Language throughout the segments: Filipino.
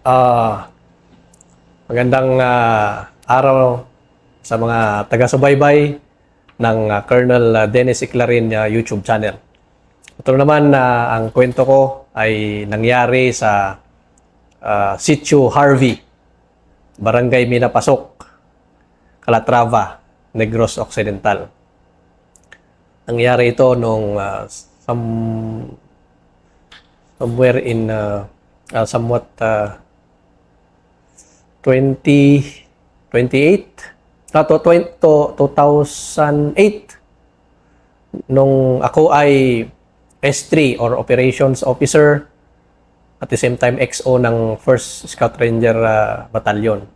Ah, magandang ah, araw sa mga taga-subaybay ng ah, Colonel ah, Dennis Iclarin ah, YouTube channel. Ito naman na ang kwento ko ay nangyari sa ah, Sitio Harvey, Barangay Minapasok, Calatrava, Negros Occidental. Nangyari ito nung ah, some, somewhere in ah, ah, somewhat ah, 20 28 ah, to, 20, to 2008 nung ako ay S3 or Operations Officer at the same time XO ng 1st Scout Ranger ah, Battalion.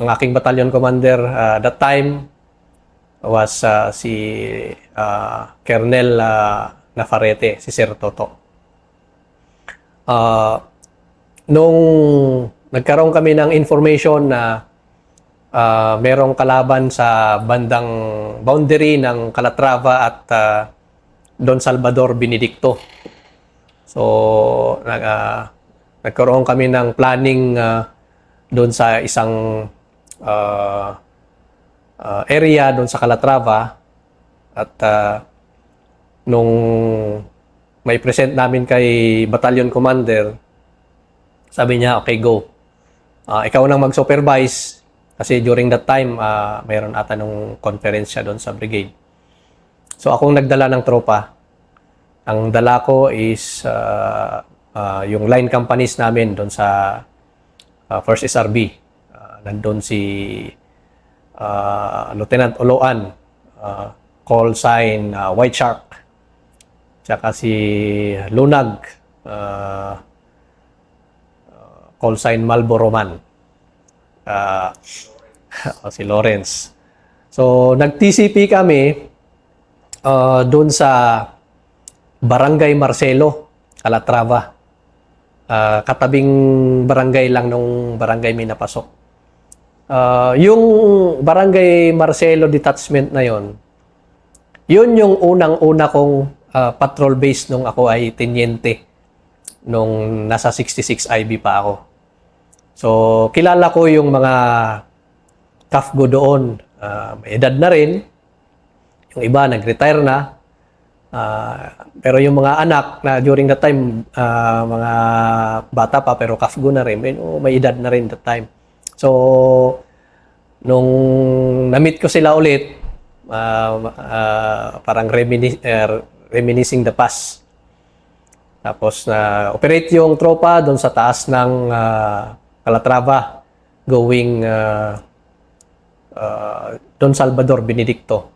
Ang aking battalion commander ah, that time was ah, si ah, Colonel ah, Nafarete, si Sir Toto. Ah, nung nagkaroon kami ng information na ah, merong kalaban sa bandang boundary ng Calatrava at ah, Don Salvador Benedicto. So, nag, ah, nagkaroon kami ng planning ah, doon sa isang ah, ah, area doon sa Calatrava at ah, nung may present namin kay battalion commander sabi niya okay go Ah, ikaw nang mag-supervise. Kasi during that time ah, mayroon ata nung conference siya doon sa brigade. So akong nagdala ng tropa. Ang dala ko is ah, ah, yung line companies namin doon sa ah, First SRB Ah, nandun si ah, Lieutenant Oloan ah, call sign ah, White Shark. Tsaka si Lunag ah, call sign Marlboro Man. Ah, o si Lawrence. So, nag-TCP kami uh, doon sa Barangay Marcelo, Calatrava. Ah, katabing barangay lang nung barangay Minapasok. Ah, yung Barangay Marcelo detachment na yon, yun yung unang-una kong ah, patrol base nung ako ay tenyente nung nasa 66 IB pa ako. So, kilala ko yung mga kafgo doon. Ah, may edad na rin. Yung iba, nag-retire na. Ah, pero yung mga anak na during that time, ah, mga bata pa pero kafgo na rin, may, oh, may edad na rin that time. So, nung na-meet ko sila ulit, ah, ah, parang remini- eh, reminiscing the past. Tapos na operate yung tropa doon sa taas ng ah, Calatrava going uh, uh, Don Salvador Benedicto.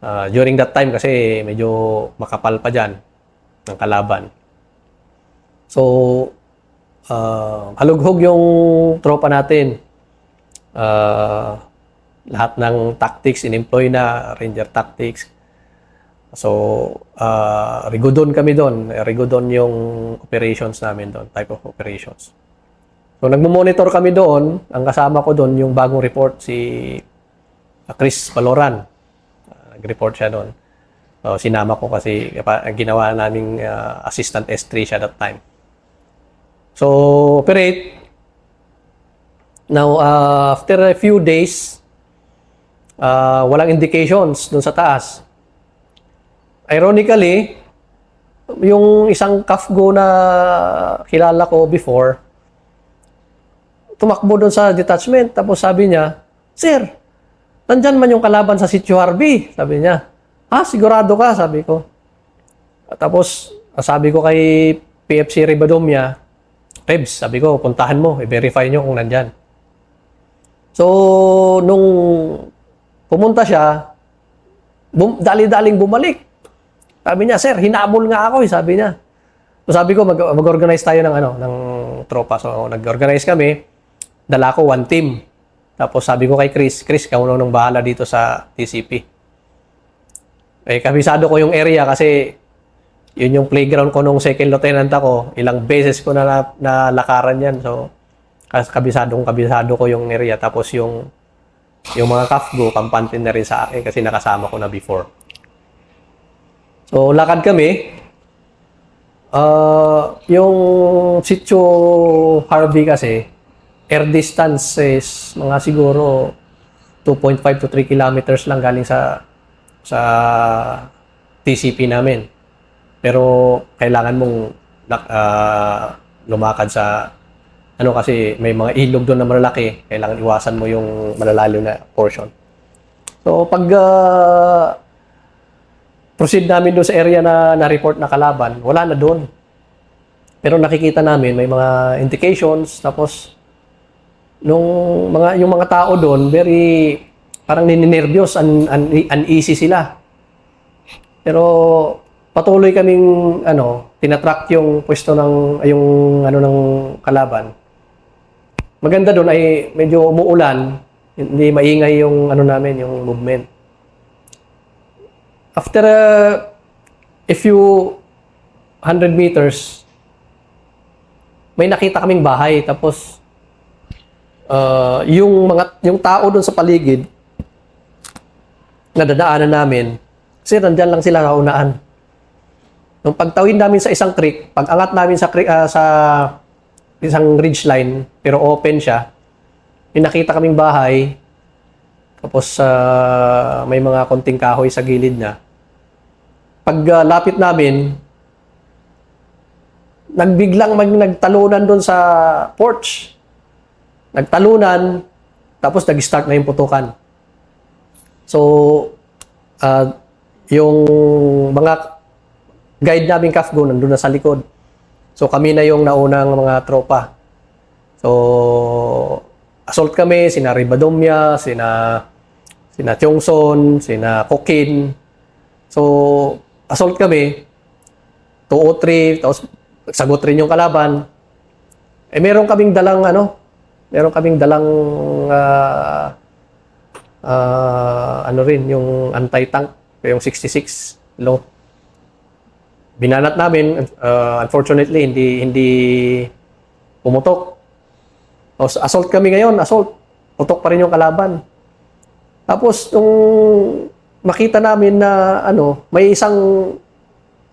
Ah, during that time kasi medyo makapal pa dyan ng kalaban. So, ah, halughog yung tropa natin. Ah, lahat ng tactics in-employ na, ranger tactics. So, uh, Rigodon kami doon. Rigodon yung operations namin doon, type of operations. So, nagmo-monitor kami doon. Ang kasama ko doon, yung bagong report, si uh, Chris Valoran. Uh, nag-report siya doon. So, sinama ko kasi ginawa naming uh, assistant S3 siya that time. So, operate. Now, uh, after a few days, uh, walang indications doon sa taas. Ironically, yung isang kafgo na kilala ko before, tumakbo doon sa detachment. Tapos sabi niya, Sir, nandyan man yung kalaban sa Sitio Harvey. Sabi niya, ah, sigurado ka, sabi ko. Tapos, sabi ko kay PFC Ribadomia, Rebs, sabi ko, puntahan mo, i-verify nyo kung nandyan. So, nung pumunta siya, bum- dali-daling bumalik. Sabi niya, sir, hinabol nga ako, sabi niya. So, sabi ko, mag- mag-organize tayo ng, ano, ng tropa. So, nag-organize kami. Dala ko one team. Tapos sabi ko kay Chris, Chris, ikaw nung bahala dito sa TCP. Eh, kabisado ko yung area kasi yun yung playground ko nung second lieutenant ako. Ilang beses ko na, na nalakaran yan. So, kabisadong kabisado ko yung area. Tapos yung yung mga kafgo, kampante na rin sa akin kasi nakasama ko na before. So, lakad kami. Ah, yung sitio Harvey kasi, air distance is mga siguro 2.5 to 3 kilometers lang galing sa sa TCP namin. Pero kailangan mong ah, lumakad sa ano kasi may mga ilog doon na malalaki, kailangan iwasan mo yung malalalim na portion. So pag ah, proceed namin doon sa area na na-report na kalaban, wala na doon. Pero nakikita namin may mga indications tapos nung mga yung mga tao doon very parang nininervyos, un, un- uneasy sila. Pero patuloy kaming ano, tinatrack yung pwesto ng yung ano ng kalaban. Maganda doon ay medyo umuulan, hindi maingay yung ano namin, yung movement. After uh, a few hundred meters, may nakita kaming bahay tapos uh, yung mga yung tao doon sa paligid na dadaanan namin kasi nandyan lang sila sa unaan. Nung pagtawid namin sa isang creek, pag angat namin sa ah, sa isang ridge line, pero open siya, may nakita kaming bahay, tapos ah, may mga konting kahoy sa gilid na. Pag ah, lapit namin, nagbiglang mag nagtalunan doon sa porch. Nagtalunan, tapos nag-start na yung putukan. So, ah, yung mga guide namin Kafgo nandun na sa likod. So, kami na yung naunang mga tropa. So, assault kami, sina Ribadomya, sina sina Tiongson, sina Kokin. So, assault kami. 203, tapos sagot rin yung kalaban. Eh, meron kaming dalang ano, meron kaming dalang ah, ah, ano rin, yung anti-tank, yung 66 low. Binanat namin, uh, unfortunately, hindi hindi pumutok. O, assault kami ngayon, assault. Putok pa rin yung kalaban. Tapos, nung makita namin na ano, may isang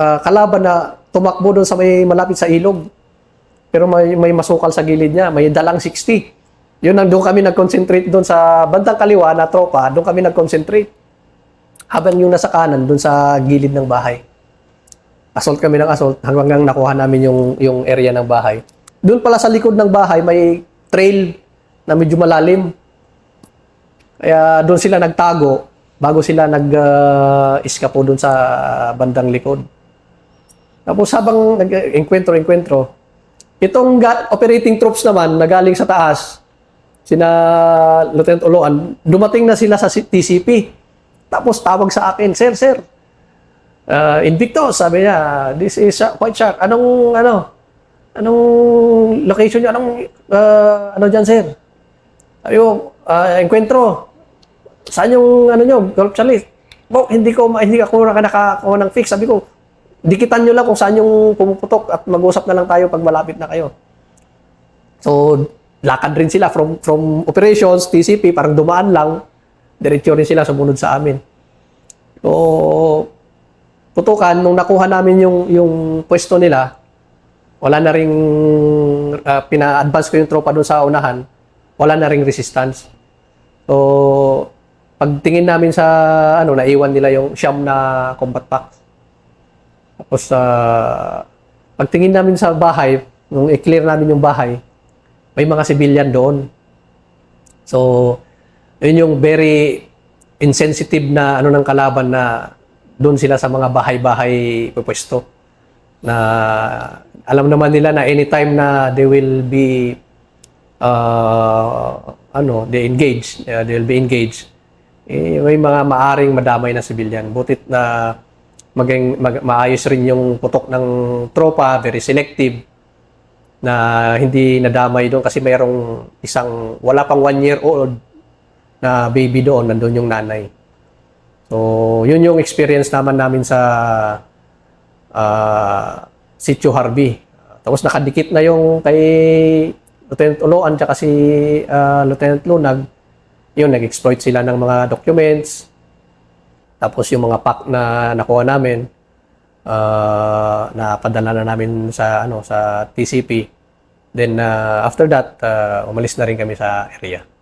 ah, kalaban na tumakbo doon sa may malapit sa ilog. Pero may, may masukal sa gilid niya, may dalang 60. Yun ang doon kami nag-concentrate doon sa bandang kaliwa na tropa, doon kami nag-concentrate. Habang yung nasa kanan, doon sa gilid ng bahay. Assault kami ng assault hanggang nakuha namin yung, yung area ng bahay. Doon pala sa likod ng bahay, may trail na medyo malalim. Kaya doon sila nagtago bago sila nag-iskapo doon sa bandang likod. Tapos habang nag-enkwentro-enkwentro, itong operating troops naman na galing sa taas, sina Lieutenant Oloan, dumating na sila sa TCP. Tapos tawag sa akin, Sir, sir, uh, Invictus, sabi niya, this is White Shark. Anong, ano, anong location niyo? Anong, uh, ano dyan, sir? Sabi ko, uh, enkwentro. Saan yung, ano nyo, golf chalice? Bo, hindi ko, hindi ako nakakakuha ng fix. Sabi ko, dikitan nyo lang kung saan yung pumuputok at mag-usap na lang tayo pag malapit na kayo. So, lakad rin sila from from operations, TCP, parang dumaan lang. Diretso rin sila sumunod sa amin. So, putukan, nung nakuha namin yung, yung pwesto nila, wala na ring, ah, pina-advance ko yung tropa doon sa unahan, wala na ring resistance. So, pagtingin namin sa, ano, naiwan nila yung siyam na combat pack. Tapos, sa pagtingin namin sa bahay, nung i-clear namin yung bahay, may mga civilian doon. So, yun yung very insensitive na ano ng kalaban na doon sila sa mga bahay-bahay pupwesto. Na alam naman nila na anytime na they will be uh, ano, they engage, uh, they will be engaged. Eh, may mga maaring madamay na civilian. Butit na maging mag, maayos rin yung putok ng tropa, very selective na hindi nadamay doon kasi mayroong isang wala pang one year old na baby doon, nandun yung nanay. So, yun yung experience naman namin sa ah Sitio Harvey. Tapos nakadikit na yung kay Lieutenant Oloan tsaka si ah, Lieutenant Lunag. Yun, nag-exploit sila ng mga documents. Tapos yung mga pack na nakuha namin, uh, napadala na namin sa ano sa TCP. Then uh, after that, uh, umalis na rin kami sa area.